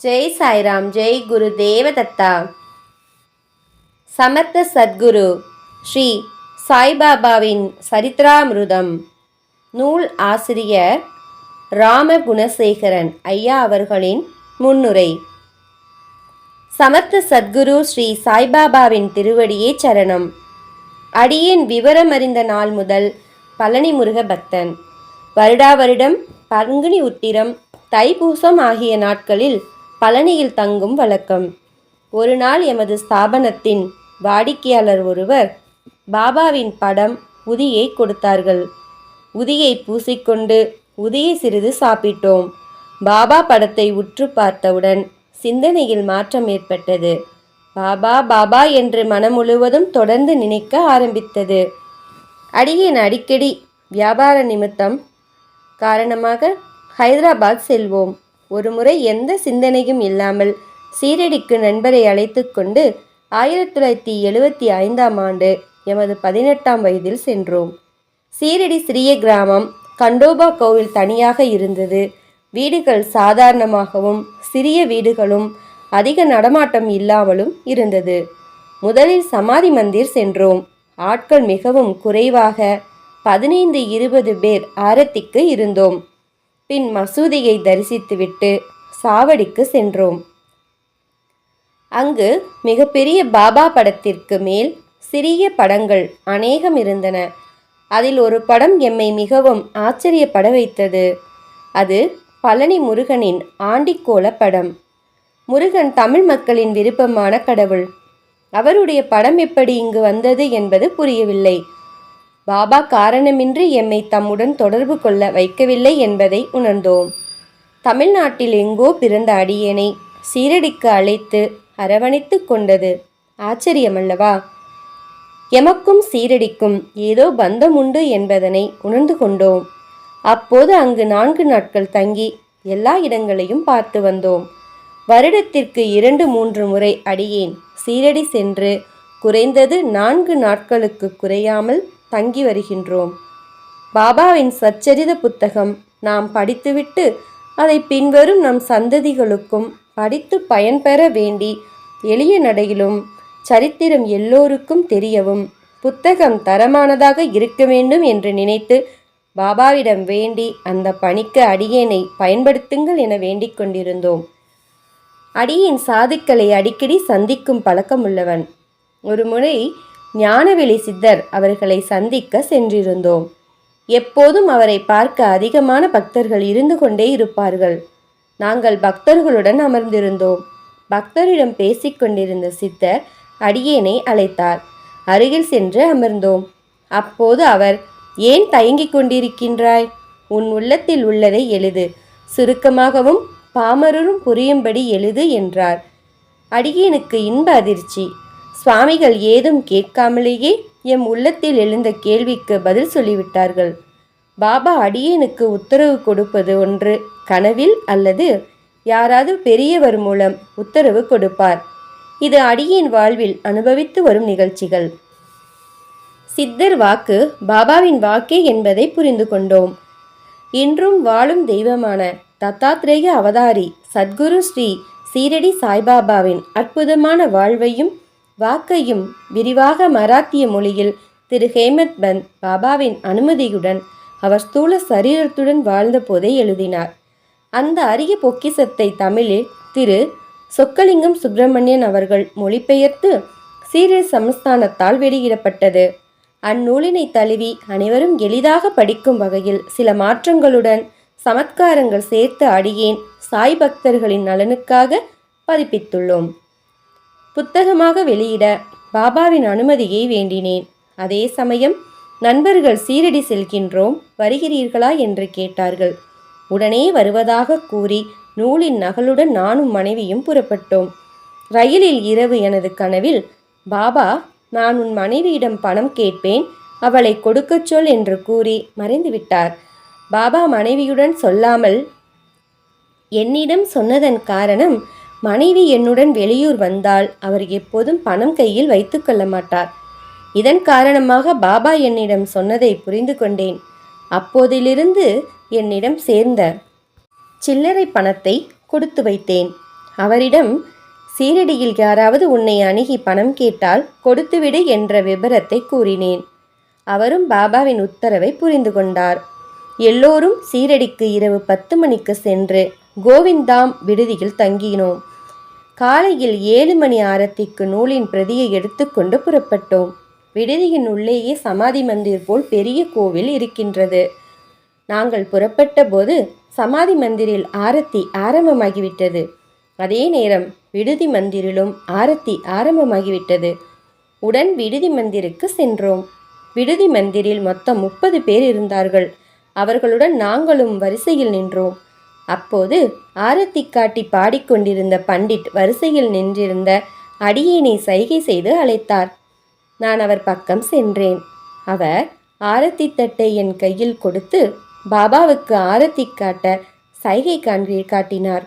ஜெய் சாய்ராம் ஜெய் குரு தேவதத்தா. சமர்த்த சத்குரு ஸ்ரீ சாய்பாபாவின் சரித்ராமிருதம் நூல் ஆசிரியர் ராம குணசேகரன் ஐயா அவர்களின் முன்னுரை. சமர்த்த சத்குரு ஸ்ரீ சாய்பாபாவின் திருவடியே சரணம். அடியேன் விவரமறிந்த நாள் முதல் பழனி முருக பக்தன் வருடா வருடம் பங்குனி உத்திரம் தைப்பூசம் ஆகிய நாட்களில் பழனியில் தங்கும் வழக்கம். ஒரு நாள் எமது ஸ்தாபனத்தின் வாடிக்கையாளர் ஒருவர் பாபாவின் படம் உதியை கொடுத்தார்கள். உதியை பூசிக்கொண்டு உதியை சிறிது சாப்பிட்டோம். பாபா படத்தை உற்று பார்த்தவுடன் சிந்தனையில் மாற்றம் ஏற்பட்டது. பாபா பாபா என்று மனம் முழுவதும் தொடர்ந்து நினைக்க ஆரம்பித்தது. அடியின் அடிக்கடி வியாபார நிமித்தம் காரணமாக ஹைதராபாத் செல்வோம். ஒருமுறை எந்த சிந்தனையும் இல்லாமல் சீரடிக்கு நண்பரை அழைத்து கொண்டு ஆயிரத்தி தொள்ளாயிரத்தி எழுவத்தி ஐந்தாம் ஆண்டு எமது பதினெட்டாம் வயதில் சென்றோம். சீரடி சிறிய கிராமம் கண்டோபா கோவில் தனியாக இருந்தது. வீடுகள் சாதாரணமாகவும் சிறிய வீடுகளும் அதிக நடமாட்டம் இல்லாமலும் இருந்தது. முதலில் சமாதி மந்திர் சென்றோம். ஆட்கள் மிகவும் குறைவாக பதினைந்து இருபது பேர் ஆரத்திக்கு இருந்தோம். பின் மசூதியை தரிசித்துவிட்டு சாவடிக்கு சென்றோம். அங்கு மிகப்பெரிய பாபா படத்திற்கு மேல் சிறிய படங்கள் அநேகம் இருந்தன. அதில் ஒரு படம் எம்மை மிகவும் ஆச்சரியப்பட வைத்தது. அது பழனி முருகனின் ஆண்டிக்கோல படம். முருகன் தமிழ் மக்களின் விருப்பமான கடவுள். அவருடைய படம் எப்படி இங்கு வந்தது என்பது புரியவில்லை. பாபா காரணமின்றி எம்மை தம்முடன் தொடர்பு கொள்ள வைக்கவில்லை என்பதை உணர்ந்தோம். தமிழ்நாட்டில் எங்கோ பிறந்த அடியேனை சீரடிக்கு அழைத்து அரவணைத்து கொண்டது. ஆச்சரியமல்லவா எமக்கும் சீரடிக்கும் ஏதோ பந்தம் உண்டு என்பதனை உணர்ந்து கொண்டோம். அப்போது அங்கு நான்கு நாட்கள் தங்கி எல்லா இடங்களையும் பார்த்து வந்தோம். வருடத்திற்கு இரண்டு மூன்று முறை அடியேன் சீரடி சென்று குறைந்தது நான்கு நாட்களுக்கு குறையாமல் தங்கி வருகின்றோம். பாபாவின் சச்சரித புத்தகம் நாம் படித்துவிட்டு அதை பின்வரும் நம் சந்ததிகளுக்கும் படித்து பயன்பெற வேண்டி எளிய நடையிலும் சரித்திரம் எல்லோருக்கும் தெரியவும் புத்தகம் தரமானதாக இருக்க வேண்டும் என்று நினைத்து பாபாவிடம் வேண்டி அந்த பணிக்கு அடியேனை பயன்படுத்துங்கள் என வேண்டிக் கொண்டிருந்தோம். அடியின் சாதுக்களை அடிக்கடி சந்திக்கும் பழக்கமுள்ளவன். ஒரு முறை ஞானவெளி சித்தர் அவர்களை சந்திக்க சென்றிருந்தோம். எப்போதும் அவரை பார்க்க அதிகமான பக்தர்கள் இருந்து கொண்டே இருப்பார்கள். நாங்கள் பக்தர்களுடன் அமர்ந்திருந்தோம். பக்தரிடம் பேசிக்கொண்டிருந்த சித்தர் அடியேனை அழைத்தார். அருகில் சென்று அமர்ந்தோம். அப்போது அவர் ஏன் தயங்கிக் கொண்டிருக்கின்றாய்? உன் உள்ளத்தில் உள்ளதை எழுது. சுருக்கமாகவும் பாமரரும் புரியும்படி எழுது என்றார். அடியேனுக்கு இன்ப அதிர்ச்சி. சுவாமிகள் ஏதும் கேட்காமலேயே எம் உள்ளத்தில் எழுந்த கேள்விக்கு பதில் சொல்லிவிட்டார்கள். பாபா அடியேனுக்கு உத்தரவு கொடுப்பது ஒன்று கனவில் அல்லது யாராவது பெரியவர் மூலம் உத்தரவு கொடுப்பார். இது அடியின் வாழ்வில் அனுபவித்து வரும் நிகழ்ச்சிகள். சித்தர் வாக்கு பாபாவின் வாக்கே என்பதை புரிந்து கொண்டோம். இன்றும் வாழும் தெய்வமான தத்தாத்ரேய அவதாரி சத்குரு ஸ்ரீ சீரடி சாய்பாபாவின் அற்புதமான வாழ்வையும் வாக்கையும் விரிவாக மராத்திய மொழியில் திரு ஹேமத் பந்த் பாபாவின் அனுமதியுடன் அவர் ஸ்தூல சரீரத்துடன் வாழ்ந்தபோதே எழுதினார். அந்த அரிய பொக்கிசத்தை தமிழில் திரு சொக்கலிங்கம் சுப்பிரமணியன் அவர்கள் மொழிபெயர்த்து சீரிய சமஸ்தானத்தால் வெளியிடப்பட்டது. அந்நூலினை தழுவி அனைவரும் எளிதாக படிக்கும் வகையில் சில மாற்றங்களுடன் சமத்காரங்கள் சேர்த்து அடியேன் சாய் பக்தர்களின் நலனுக்காக பதிப்பித்துள்ளோம். புத்தகமாக வெளியிட பாபாவின் அனுமதியை வேண்டினேன். அதே சமயம் நண்பர்கள் சீரடி செல்கின்றோம் வருகிறீர்களா என்று கேட்டார்கள். உடனே வருவதாக கூறி நூலின் நகலுடன் நானும் மனைவியும் புறப்பட்டோம். ரயிலில் இரவு எனது கனவில் பாபா நான் உன் மனைவியிடம் பணம் கேட்பேன் அவளை கொடுக்கச் சொல் என்று கூறி மறைந்துவிட்டார் பாபா மனைவியுடன் சொல்லாமல் என்னிடம் சொன்னதன் காரணம் மனைவி என்னுடன் வெளியூர் வந்தால் அவர் எப்போதும் பணம் கையில் வைத்துக்கொள்ள மாட்டார். இதன் காரணமாக பாபா என்னிடம் சொன்னதை புரிந்து கொண்டேன். அப்போதிலிருந்து என்னிடம் சேர்ந்த சில்லறை பணத்தை கொடுத்து வைத்தேன். அவரிடம் சீரடியில் யாராவது உன்னை அணுகி பணம் கேட்டால் கொடுத்துவிடு என்ற விபரத்தை கூறினேன். அவரும் பாபாவின் உத்தரவை புரிந்து கொண்டார். எல்லோரும் சீரடிக்கு இரவு பத்து மணிக்கு சென்று கோவிந்தாம் விடுதியில் தங்கினோம். காலையில் ஏழு மணி ஆரத்திக்கு நூலின் பிரதியை எடுத்துக்கொண்டு புறப்பட்டோம். விடுதியின் உள்ளேயே சமாதி மந்திர் போல் பெரிய கோவில் இருக்கின்றது. நாங்கள் புறப்பட்ட போது சமாதி மந்திரில் ஆரத்தி ஆரம்பமாகிவிட்டது. அதே நேரம் விடுதி மந்திரிலும் ஆரத்தி ஆரம்பமாகிவிட்டது. உடன் விடுதி மந்திருக்கு சென்றோம். விடுதி மந்திரில் மொத்தம் முப்பது பேர் இருந்தார்கள். அவர்களுடன் நாங்களும் வரிசையில் நின்றோம். அப்போது ஆரத்தி காட்டி பாடிக்கொண்டிருந்த பண்டிட் வரிசையில் நின்றிருந்த அடியேனை சைகை செய்து அழைத்தார். நான் அவர் பக்கம் சென்றேன். அவர் ஆரத்தி தட்டை என் கையில் கொடுத்து பாபாவுக்கு ஆரத்தி காட்ட சைகை காண்கி காட்டினார்.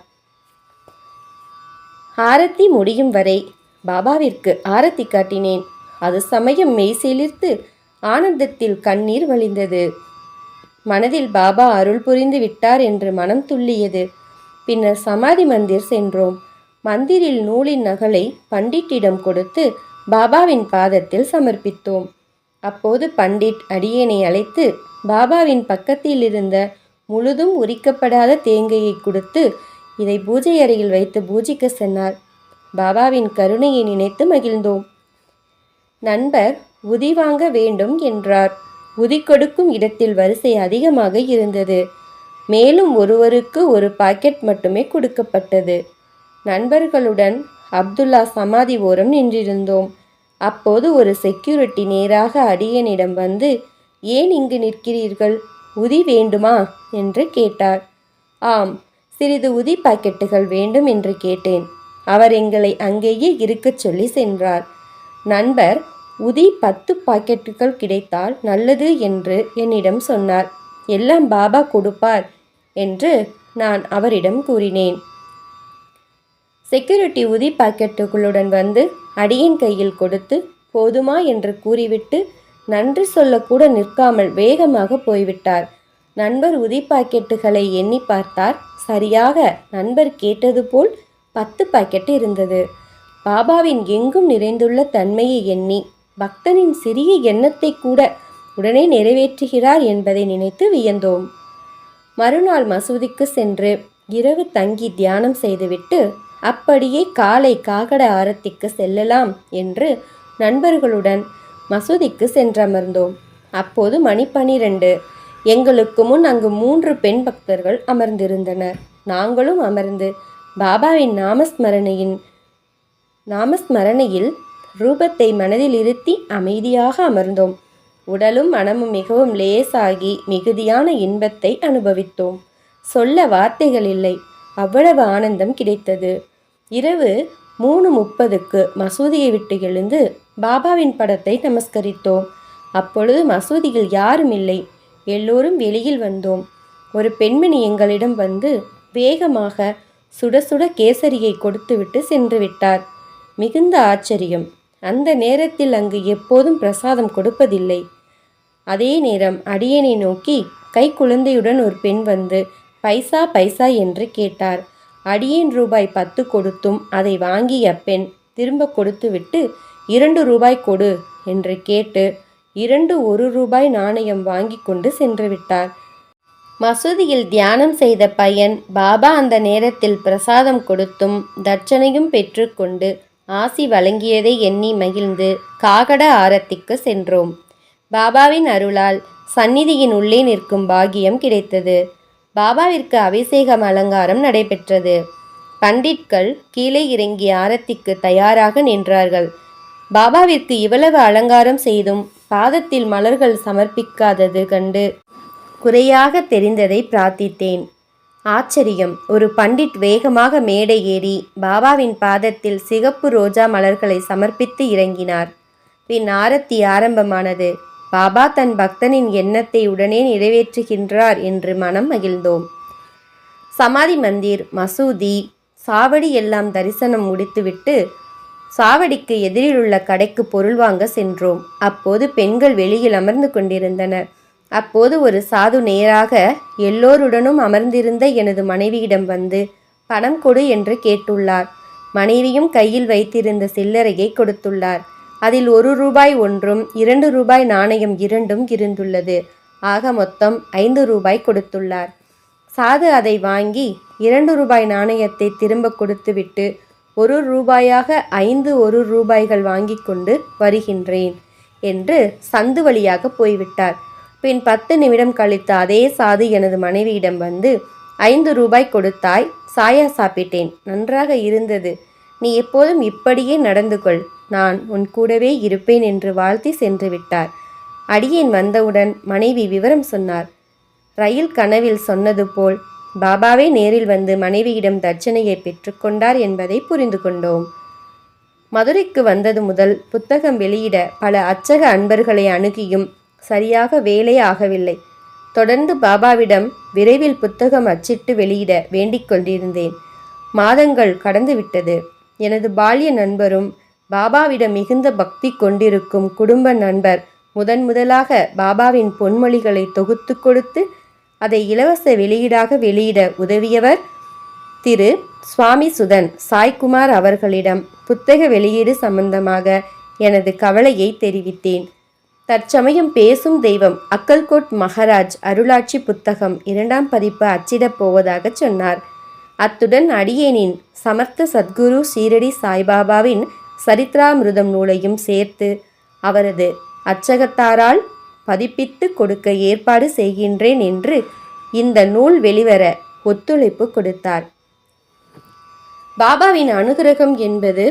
ஆரத்தி முடியும் வரை பாபாவிற்கு ஆரத்தி காட்டினேன். அது சமயம் மெய் சிலிர்த்து ஆனந்தத்தில் கண்ணீர் வழிந்தது. மனதில் பாபா அருள் புரிந்து விட்டார் என்று மனம் துள்ளியது. பின்னர் சமாதி மந்திர் சென்றோம். மந்திரில் நூலின் நகலை பண்டிட்டிடம் கொடுத்து பாபாவின் பாதத்தில் சமர்ப்பித்தோம். அப்போது பண்டிட் அடியேனை அழைத்து பாபாவின் பக்கத்தில் இருந்த முழுதும் உரிக்கப்படாத தேங்கையை கொடுத்து இதை பூஜை அறையில் வைத்து பூஜிக்க சொன்னார். பாபாவின் கருணையை நினைத்து மகிழ்ந்தோம். நண்பர் உதி வாங்க வேண்டும் என்றார். உதிக்கொடுக்கும் இடத்தில் வரிசை அதிகமாக இருந்தது. மேலும் ஒருவருக்கு ஒரு பாக்கெட் மட்டுமே கொடுக்கப்பட்டது. நண்பர்களுடன் அப்துல்லா சமாதி ஓரம் நின்றிருந்தோம். அப்போது ஒரு செக்யூரிட்டி நேராக அடியனிடம் வந்து ஏன் இங்கு நிற்கிறீர்கள்? உதி வேண்டுமா? என்று கேட்டார். ஆம் சிறிது உதி பாக்கெட்டுகள் வேண்டும் என்று கேட்டேன். அவர் எங்களை அங்கேயே இருக்கச் சொல்லி சென்றார். நண்பர் உதி பத்து பாக்கெட்டுகள் கிடைத்தால் நல்லது என்று என்னிடம் சொன்னார். எல்லாம் பாபா கொடுப்பார் என்று நான் அவரிடம் கூறினேன். செக்யூரிட்டி உதி பாக்கெட்டுகளுடன் வந்து அடியின் கையில் கொடுத்து போதுமா? என்று கூறிவிட்டு நன்றி சொல்லக்கூட நிற்காமல் வேகமாக போய்விட்டார். நண்பர் உதி பாக்கெட்டுகளை எண்ணி பார்த்தார். சரியாக நண்பர் கேட்டது போல் பத்து பாக்கெட் இருந்தது. பாபாவின் எங்கும் நிறைந்துள்ள தன்மையை எண்ணி பக்தனின் சிறிய எண்ணத்தை கூட உடனே நிறைவேற்றுகிறார் என்பதை நினைத்து வியந்தோம். மறுநாள் மசூதிக்கு சென்று இரவு தங்கி தியானம் செய்துவிட்டு அப்படியே காலை காகட ஆரத்திக்கு செல்லலாம் என்று நண்பர்களுடன் மசூதிக்கு சென்றமர்ந்தோம். அப்போது மணி பனிரெண்டு. எங்களுக்கு முன் அங்கு மூன்று பெண் பக்தர்கள் அமர்ந்திருந்தனர். நாங்களும் அமர்ந்து பாபாவின் நாமஸ்மரணையின் நாமஸ்மரணையில் ரூபத்தை மனதில் இருத்தி அமைதியாக அமர்ந்தோம். உடலும் மனமும் மிகவும் லேசாகி மிகுதியான இன்பத்தை அனுபவித்தோம். சொல்ல வார்த்தைகள் இல்லை. அவ்வளவு ஆனந்தம் கிடைத்தது. இரவு மூணு முப்பதுக்கு மசூதியை விட்டு எழுந்து பாபாவின் படத்தை நமஸ்கரித்தோம். அப்பொழுது மசூதியில் யாரும் இல்லை. எல்லோரும் வெளியில் வந்தோம். ஒரு பெண்மணி எங்களிடம் வந்து வேகமாக சுட சுட கேசரியை கொடுத்துவிட்டு சென்று விட்டார். மிகுந்த ஆச்சரியம். அந்த நேரத்தில் அங்கு எப்போதும் பிரசாதம் கொடுப்பதில்லை. அதே நேரம் அடியனை நோக்கி கை குழந்தையுடன் ஒரு பெண் வந்து பைசா பைசா என்று கேட்டார். அடியேன் ரூபாய் பத்து கொடுத்தும் அதை வாங்கிய பெண் திரும்ப கொடுத்துவிட்டு இரண்டு ரூபாய் கொடு என்று கேட்டு இரண்டு ஒரு ரூபாய் நாணயம் வாங்கி கொண்டு சென்று விட்டார். மசூதியில் தியானம் செய்த பையன் பாபா அந்த நேரத்தில் பிரசாதம் கொடுத்தும் தட்சணையும் பெற்றுக்கொண்டு ஆசி வழங்கியதை எண்ணி மகிழ்ந்து காகட ஆரத்திக்கு சென்றோம். பாபாவின் அருளால் சந்நிதியின் உள்ளே நிற்கும் பாகியம் கிடைத்தது. பாபாவிற்கு அபிஷேகம் அலங்காரம் நடைபெற்றது. பண்டிட்கள் கீழே இறங்கி ஆரத்திக்கு தயாராக நின்றார்கள். பாபாவிற்கு இவ்வளவு அலங்காரம் செய்தும் பாதத்தில் மலர்கள் சமர்ப்பிக்காதது கண்டு குறையாக தெரிந்ததை பிரார்த்தித்தேன். ஆச்சரியம். ஒரு பண்டிட் வேகமாக மேடை ஏறி பாபாவின் பாதத்தில் சிகப்பு ரோஜா மலர்களை சமர்ப்பித்து இறங்கினார். பின் ஆரத்தி ஆரம்பமானது பாபா தன் பக்தனின் எண்ணத்தை உடனே நிறைவேற்றுகின்றார் என்று மனம் மகிழ்ந்தோம். சமாதி மந்திர் மசூதி சாவடி எல்லாம் தரிசனம் முடித்துவிட்டு சாவடிக்கு எதிரில் உள்ள கடைக்கு பொருள் வாங்க சென்றோம். அப்போது பெண்கள் வெளியில் அமர்ந்து கொண்டிருந்தனர். அப்போது ஒரு சாது நேராக எல்லோருடனும் அமர்ந்திருந்த எனது மனைவியிடம் வந்து பணம் கொடு என்று கேட்டுள்ளார். மனைவியும் கையில் வைத்திருந்த சில்லறையை கொடுத்துள்ளார். அதில் ஒரு ரூபாய் ஒன்றும் இரண்டு ரூபாய் நாணயம் இரண்டும் இருந்துள்ளது. ஆக மொத்தம் ஐந்து ரூபாய் கொடுத்துள்ளார். சாது அதை வாங்கி இரண்டு ரூபாய் நாணயத்தை திரும்ப கொடுத்துவிட்டு ஒரு ரூபாயாக ஐந்து ஒரு ரூபாய்கள் வாங்கி கொண்டு வருகின்றேன் என்று சந்து வழியாக போய்விட்டார். பின் பத்து நிமிடம் கழித்த அதே சாது எனது மனைவியிடம் வந்து ஐந்து ரூபாய் கொடுத்தாய் சாயா சாப்பிட்டேன் நன்றாக இருந்தது. நீ எப்போதும் இப்படியே நடந்து கொள் நான் உன் கூடவே இருப்பேன் என்று வாழ்த்தி சென்று விட்டார். அடியேன் வந்தவுடன் மனைவி விவரம் சொன்னார். ரயில் கனவில் சொன்னது போல் பாபாவே நேரில் வந்து மனைவியிடம் தட்சணையை பெற்றுக்கொண்டார் என்பதை புரிந்து கொண்டோம். மதுரைக்கு வந்தது முதல் புத்தகம் வெளியிட பல அச்சக அன்பர்களை அணுகியும் சரியாக வேலை ஆகவில்லை. தொடர்ந்து பாபாவிடம் விரைவில் புத்தகம் அச்சிட்டு வெளியிட வேண்டிக் கொண்டிருந்தேன். மாதங்கள் கடந்துவிட்டது எனது பால்ய நண்பரும் பாபாவிடம் மிகுந்த பக்தி கொண்டிருக்கும் குடும்ப நண்பர் முதன் முதலாக பாபாவின் பொன்மொழிகளை தொகுத்து கொடுத்து அதை இலவச வெளியீடாக வெளியிட உதவியவர் திரு. சுவாமி சுதன் சாய்குமார் அவர்களிடம் புத்தக வெளியீடு சம்பந்தமாக எனது கவலையை தெரிவித்தேன். தற்சமயம் பேசும் தெய்வம் அக்கல்கோட் மகராஜ் அருளாட்சி புத்தகம் இரண்டாம் பதிப்பு அச்சிடப் போவதாக சொன்னார். அத்துடன் அடியேனின் சமர்த்த சத்குரு சீரடி சாய்பாபாவின் சரித்ராமிருதம் நூலையும் சேர்த்து அவரது அச்சகத்தாரால் பதிப்பித்து கொடுக்க ஏற்பாடு செய்கின்றேன் என்று இந்த நூல் வெளிவர ஒத்துழைப்பு கொடுத்தார். பாபாவின் அனுகிரகம் என்பது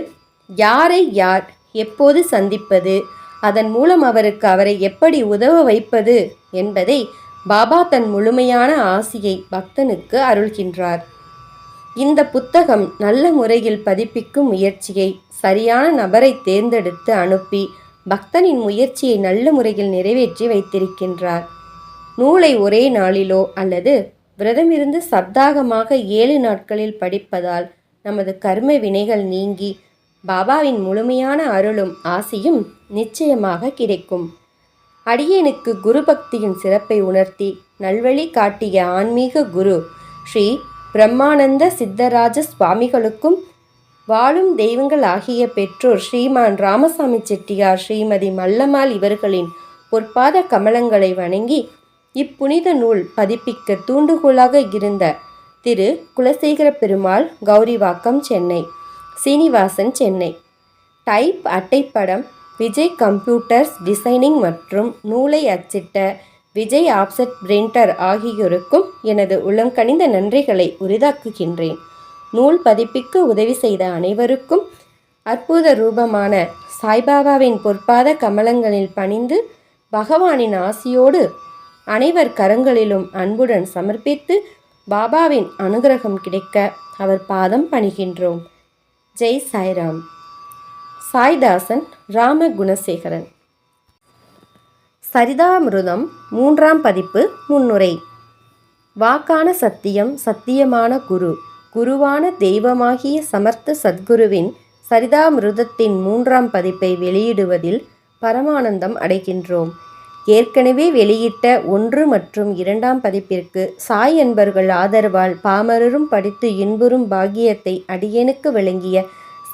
யாரை யார் எப்போது சந்திப்பது அதன் மூலம் அவருக்கு அவரை எப்படி உதவ வைப்பது என்பதை பாபா தன் முழுமையான ஆசியை பக்தனுக்கு அருள்கின்றார். இந்த புத்தகம் நல்ல முறையில் பதிப்பிக்கும் முயற்சியை சரியான நபரை தேர்ந்தெடுத்து அனுப்பி பக்தனின் முயற்சியை நல்ல முறையில் நிறைவேற்றி வைத்திருக்கின்றார். நூலை ஒரே நாளிலோ அல்லது விரதமிருந்து சப்தாகமாக ஏழு நாட்களில் படிப்பதால் நமது கர்ம வினைகள் நீங்கி பாபாவின் முழுமையான அருளும் ஆசியும் நிச்சயமாக கிடைக்கும். அடியேனுக்கு குரு பக்தியின் சிறப்பை உணர்த்தி நல்வழி காட்டிய ஆன்மீக குரு ஸ்ரீ பிரம்மானந்த சித்தராஜ சுவாமிகளுக்கும் வாழும் தெய்வங்கள் ஆகிய பெற்றோர் ஸ்ரீமான் ராமசாமி செட்டியார் ஸ்ரீமதி மல்லம்மாள் இவர்களின் பொற்பாத கமலங்களை வணங்கி இப்புனித நூல் பதிப்பிக்க தூண்டுகோலாக இருந்த திரு குலசேகர பெருமாள் கௌரிவாக்கம் சென்னை. சீனிவாசன் சென்னை. டைப் அட்டைப்படம் விஜய் கம்ப்யூட்டர்ஸ் டிசைனிங் மற்றும் நூலை அச்சிட்ட விஜய் ஆப்செட் பிரிண்டர் ஆகியோருக்கும் எனது உளங்கனிந்த நன்றிகளை உரிதாக்குகின்றேன். நூல் பதிப்பிற்கு உதவி செய்த அனைவருக்கும் அற்புத ரூபமான சாய்பாபாவின் பொற்பாத கமலங்களில் பணிந்து பகவானின் ஆசியோடு அனைவர் கரங்களிலும் அன்புடன் சமர்ப்பித்து பாபாவின் அனுகிரகம் கிடைக்க அவர் பாதம் பணிகின்றோம். ஜெய் சாய்ராம். சாய்தாசன் ராம குணசேகரன் சரிதாமிருதம் மூன்றாம் பதிப்பு முன்னுரை. வாக்கான சத்தியம் சத்தியமான குரு. குருவான தெய்வமாகிய சமர்த்த சத்குருவின் சரிதாமிருதத்தின் மூன்றாம் பதிப்பை வெளியிடுவதில் பரமானந்தம் அடைகின்றோம். ஏற்கனவே வெளியிட்ட ஒன்று மற்றும் இரண்டாம் பதிப்பிற்கு சாய் என்பர்கள் ஆதரவால் பாமரரும் படித்து இன்புறும் பாக்கியத்தை அடியேனுக்கு வழங்கிய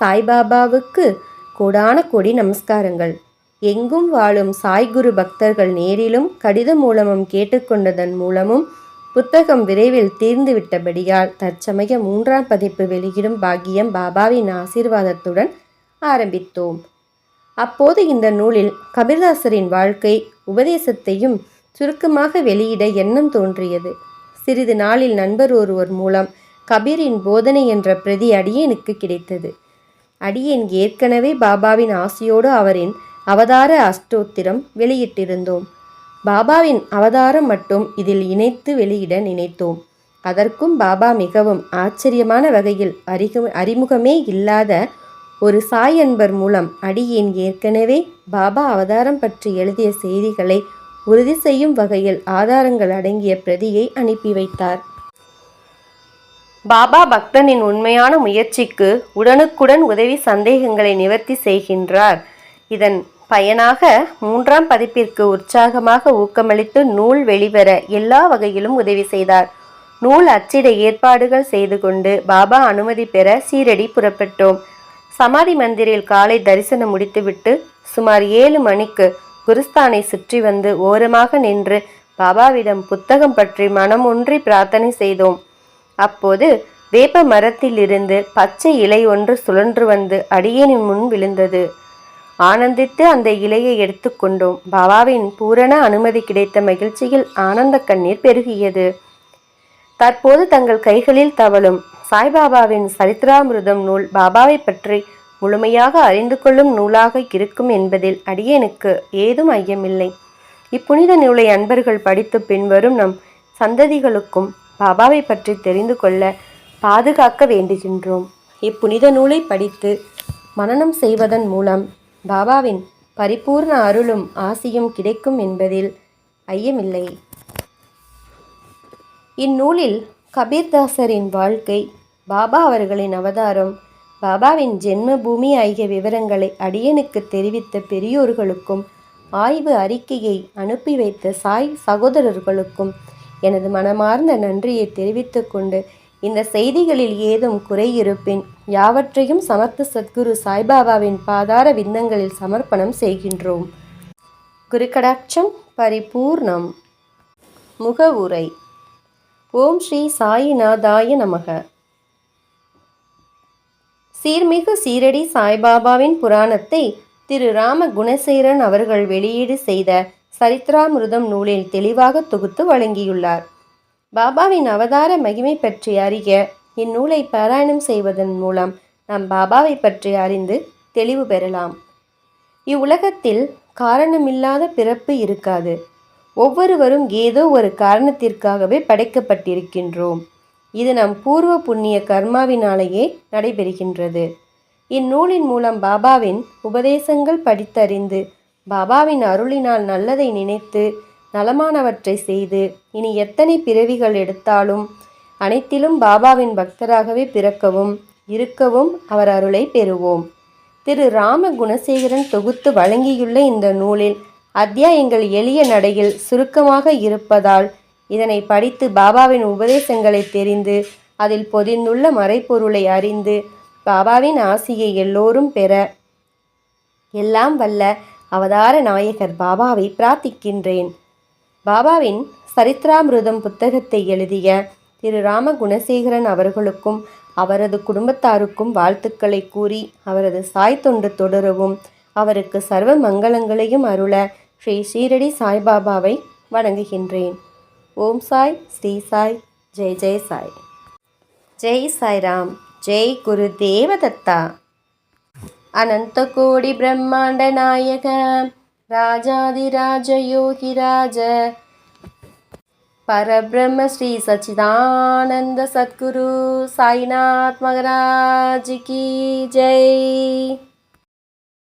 சாய்பாபாவுக்கு கோடான கோடி நமஸ்காரங்கள். எங்கும் வாழும் சாய்குரு பக்தர்கள் நேரிலும் கடிதம் மூலமும் கேட்டுக்கொண்டதன் மூலமும் புத்தகம் விரைவில் தீர்ந்துவிட்டபடியால் தற்சமய மூன்றாம் பதிப்பு வெளியிடும் பாக்கியம் பாபாவின் ஆசீர்வாதத்துடன் ஆரம்பித்தோம். அப்போது இந்த நூலில் கபிர்தாசரின் வாழ்க்கை உபதேசத்தையும் சுருக்கமாக வெளியிட எண்ணம் தோன்றியது. சிறிது நாளில் நண்பர் ஒருவர் மூலம் கபீரின் போதனை என்ற பிரதி அடியேனுக்கு கிடைத்தது. அடியேன் ஏற்கனவே பாபாவின் ஆசியோடு அவரின் அவதார அஷ்டோத்திரம் வெளியிட்டிருந்தோம். பாபாவின் அவதாரம் மட்டும் இதில் இணைத்து வெளியிட நினைத்தோம். அதற்கும் பாபா மிகவும் ஆச்சரியமான வகையில் அறிமுகமே இல்லாத ஒரு சாய் அன்பர் மூலம் அடியேன் ஏற்கனவே பாபா அவதாரம் பற்றி எழுதிய செய்திகளை உறுதி செய்யும் வகையில் ஆதாரங்கள் அடங்கிய பிரதியை அனுப்பி வைத்தார். பாபா பக்தனின் உண்மையான முயற்சிக்கு உடனுக்குடன் உதவி சந்தேகங்களை நிவர்த்தி செய்கின்றார். இதன் பயனாக மூன்றாம் பதிப்பிற்கு உற்சாகமாக ஊக்கமளித்து நூல் வெளிவர எல்லா வகையிலும் உதவி செய்தார். நூல் அச்சிட ஏற்பாடுகள் செய்து கொண்டு பாபா அனுமதி பெற சீரடி புறப்பட்டோம். சமாதி மந்திரில் காலை தரிசனம் முடித்துவிட்டு சுமார் ஏழு மணிக்கு குருஸ்தானை சுற்றி வந்து ஓரமாக நின்று பாபாவிடம் புத்தகம் பற்றி மனம் ஒன்றி பிரார்த்தனை செய்தோம். அப்போது வேப்ப மரத்திலிருந்து பச்சை இலை ஒன்று சுழன்று வந்து அடியேனின் முன் விழுந்தது. ஆனந்தித்து அந்த இலையை எடுத்துக்கொண்டோம் பாபாவின் பூரண அனுமதி கிடைத்த மகிழ்ச்சியில் ஆனந்த கண்ணீர் பெருகியது. தற்போது தங்கள் கைகளில் தவழும் சாய்பாபாவின் சரித்திராமிருதம் நூல் பாபாவை பற்றி முழுமையாக அறிந்து கொள்ளும் நூலாக இருக்கும் என்பதில் அடியேனுக்கு ஏதும் ஐயமில்லை. இப்புனித நூலை அன்பர்கள் படித்து பின்வரும் நம் சந்ததிகளுக்கும் பாபாவை பற்றி தெரிந்து கொள்ள பாதுகாக்க வேண்டுகின்றோம். இப்புனித நூலை படித்து மனனம் செய்வதன் மூலம் பாபாவின் பரிபூர்ண அருளும் ஆசியும் கிடைக்கும் என்பதில் ஐயமில்லை. இந்நூலில் கபீர்தாசரின் வாழ்க்கை பாபா அவர்களின் அவதாரம் பாபாவின் ஜென்ம பூமி ஆகிய விவரங்களை அடியனுக்கு தெரிவித்த பெரியோர்களுக்கும் ஆய்வு அறிக்கையை அனுப்பி வைத்த சாய் சகோதரர்களுக்கும் எனது மனமார்ந்த நன்றியை தெரிவித்து கொண்டு இந்த செய்திகளில் ஏதும் குறை இருப்பின் யாவற்றையும் சமர்த்த சத்குரு சாய்பாபாவின் பாதார விந்தங்களில் சமர்ப்பணம் செய்கின்றோம். குருகடாட்சம் பரிபூர்ணம். முகவுரை. ஓம் ஸ்ரீ சாயிநாதாய நமக. சீர்மிகு சீரடி சாய்பாபாவின் புராணத்தை திரு ராம குணசேரன் அவர்கள் வெளியீடு செய்த சரித்ராமிருதம் நூலில் தெளிவாக தொகுத்து வழங்கியுள்ளார். பாபாவின் அவதார மகிமை பற்றி அறிய இந்நூலை பாராயணம் செய்வதன் மூலம் நாம் பாபாவை பற்றி அறிந்து தெளிவு பெறலாம். இவ்வுலகத்தில் காரணமில்லாத பிறப்பு இருக்காது. ஒவ்வொருவரும் ஏதோ ஒரு காரணத்திற்காகவே படைக்கப்பட்டிருக்கின்றோம். இது நம் பூர்வ புண்ணிய கர்மாவினாலேயே நடைபெறுகின்றது. இந்நூலின் மூலம் பாபாவின் உபதேசங்கள் படித்தறிந்து பாபாவின் அருளினால் நல்லதை நினைத்து நலமானவற்றை செய்து இனி எத்தனை பிறவிகள் எடுத்தாலும் அனைத்திலும் பாபாவின் பக்தராகவே பிறக்கவும் இருக்கவும் அவர் அருளை பெறுவோம். திரு ராம குணசேகரன் தொகுத்து வழங்கியுள்ள இந்த நூலில் அத்தியாயங்கள் எளிய நடையில் சுருக்கமாக இருப்பதால் இதனை படித்து பாபாவின் உபதேசங்களை தெரிந்து அதில் பொதிந்துள்ள மறைப்பொருளை அறிந்து பாபாவின் ஆசியை எல்லோரும் பெற எல்லாம் வல்ல அவதார நாயகர் பாபாவை பிரார்த்திக்கின்றேன். பாபாவின் சரித்ராமிருதம் புத்தகத்தை எழுதிய திரு ராம குணசேகரன் அவர்களுக்கும் அவரது குடும்பத்தாருக்கும் வாழ்த்துக்களை கூறி அவரது சாய் தொண்டு தொடரவும் அவருக்கு சர்வ மங்களங்களையும் அருள ஸ்ரீ ஷீரடி சாய்பாபாவை வணங்குகின்றேன். ஓம் சாய் ஸ்ரீ சாய் ஜெய் ஜெய் சாய். ஜெய் சாய்ராம் ஜெய் குரு தேவதத்தா. அனந்த கோடி பிரம்மாண்ட நாயக ராஜாதிராஜ யோகிராஜ பரபிரம்ம ஸ்ரீ சச்சிதானந்த சத்குரு சாய்நாத் மகராஜ் ஜெய்.